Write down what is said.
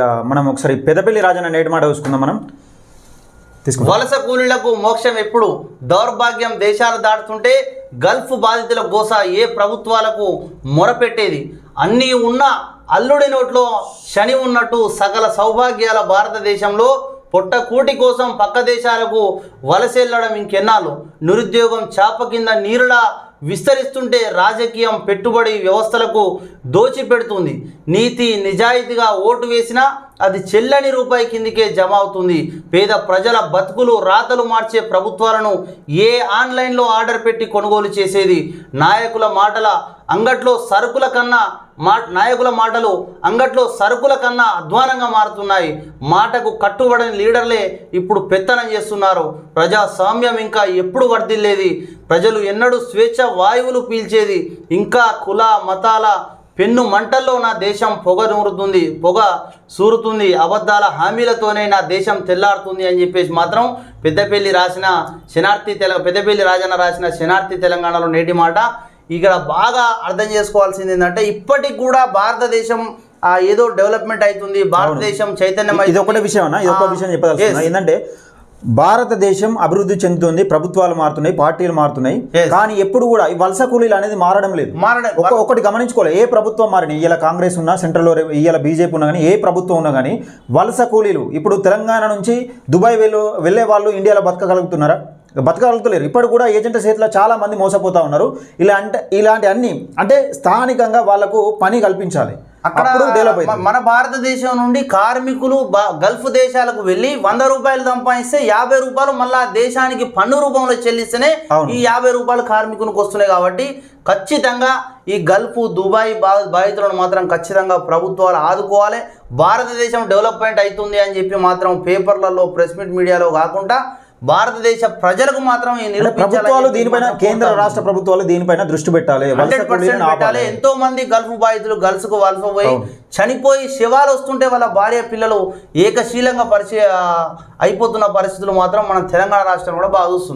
మనం ఒకసారి పెదపల్లి రాజన్న నేటి మాట చూసుకుందాం మనం. తీసుకుందాం. వలస కూలీలకు మోక్షం ఎప్పుడు? దౌర్భాగ్యం దేశాలు దాటుతుంటే గల్ఫ్ బాధితుల గోస ఏ ప్రభుత్వాలకు మొరపెట్టేది? అన్నీ ఉన్న అల్లుడి నోట్లో శని ఉన్నట్టు సకల సౌభాగ్యాల భారతదేశంలో పొట్ట కూటి కోసం పక్క దేశాలకు వలసెళ్ళడం ఇంకెన్నాళ్ళు? నిరుద్యోగం చాప కింద నీరులా విస్తరిస్తుంటే రాజకీయం పెట్టుబడి వ్యవస్థలకు దోచిపెడుతుంది. నీతి నిజాయితీగా ఓటు వేసినా అది చెల్లని రూపాయి కిందికే జమ అవుతుంది. పేద ప్రజల బతుకులు రాతలు మార్చే ప్రభుత్వాలను ఏ ఆన్లైన్లో ఆర్డర్ పెట్టి కొనుగోలు చేసేది? నాయకుల మాటల అంగట్లో సరుకుల కన్నా మా నాయకుల మాటలు అంగట్లో సరుకుల కన్నా అధ్వానంగా మారుతున్నాయి. మాటకు కట్టుబడని లీడర్లే ఇప్పుడు పెత్తనం చేస్తున్నారు. ప్రజాస్వామ్యం ఇంకా ఎప్పుడు వర్ధిల్లేది? ప్రజలు ఎన్నడూ స్వేచ్ఛ వాయువులు పీల్చేది. ఇంకా కుల మతాల పెన్ను మంటల్లో నా దేశం పొగ నూరుతుంది. పొగ సూరుతుంది. అబద్ధాల హామీలతోనే నా దేశం తెల్లారుతుంది అని చెప్పేసి మాత్రం పెద్దపల్లి రాసిన శనార్థి తెల పెద్దపల్లి రాజన్న రాసిన శనార్థి తెలంగాణలో నేటి మాట ఇక్కడ బాగా అర్థం చేసుకోవాల్సింది ఏంటంటే ఇప్పటికి కూడా భారతదేశం ఏదో డెవలప్మెంట్ అవుతుంది. భారతదేశం చైతన్యం ఇది ఒకటే విషయం అన్న ఇది ఒక విషయం చెప్పదలుచుకున్నా. ఏంటంటే భారతదేశం అభివృద్ధి చెందుతుంది ప్రభుత్వాలు మారుతున్నాయి పార్టీలు మారుతున్నాయి. కానీ ఎప్పుడు కూడా ఈ వలస కూలీలు అనేది మారడం లేదు. మారడం ఒక ఒకటి గమనించుకోవాలి. ఏ ప్రభుత్వం మారిన ఇవాళ కాంగ్రెస్ ఉన్నా సెంట్రల్లో ఇవాళ బీజేపీ ఉన్నా కానీ ఏ ప్రభుత్వం ఉన్నా కానీ వలస కూలీలు ఇప్పుడు తెలంగాణ నుంచి దుబాయ్ వెళ్ళు వెళ్ళే వాళ్ళు ఇండియాలో బతకగలుగుతున్నారా? బతకగలుగుతలేరు ఇప్పుడు కూడా ఏజెంట్ చేతిలో చాలా మంది మోసపోతా ఉన్నారు. ఇలా అంటే ఇలాంటి అన్ని అంటే స్థానికంగా వాళ్ళకు పని కల్పించాలి. అక్కడ మన భారతదేశం నుండి కార్మికులు గల్ఫ్ దేశాలకు వెళ్ళి వంద రూపాయలు సంపాదిస్తే యాభై రూపాయలు మళ్ళా దేశానికి పన్ను రూపంలో చెల్లిస్తేనే. ఈ యాభై రూపాయలు కార్మికునికి వస్తున్నాయి కాబట్టి ఖచ్చితంగా ఈ గల్ఫ్ దుబాయ్ బాధితులను మాత్రం ఖచ్చితంగా ప్రభుత్వాలు ఆదుకోవాలి. భారతదేశం డెవలప్మెంట్ అవుతుంది అని చెప్పి మాత్రం పేపర్లలో ప్రెస్ మీట్ మీడియాలో కాకుండా భారతదేశ ప్రజలకు మాత్రం ప్రభుత్వాలు దీనిపైన కేంద్ర. రాష్ట్ర ప్రభుత్వాలు దీనిపైన దృష్టి పెట్టాలి. ఎంతో మంది గల్ఫ్ బాధితులు గల్ఫ్కు వలస పోయి. చనిపోయి శవాలు వస్తుంటే వాళ్ళ భార్య పిల్లలు ఏకశీలంగా పరిచయ అయిపోతున్న పరిస్థితులు మాత్రం మన తెలంగాణ రాష్ట్రం కూడా బాగా చూస్తుంది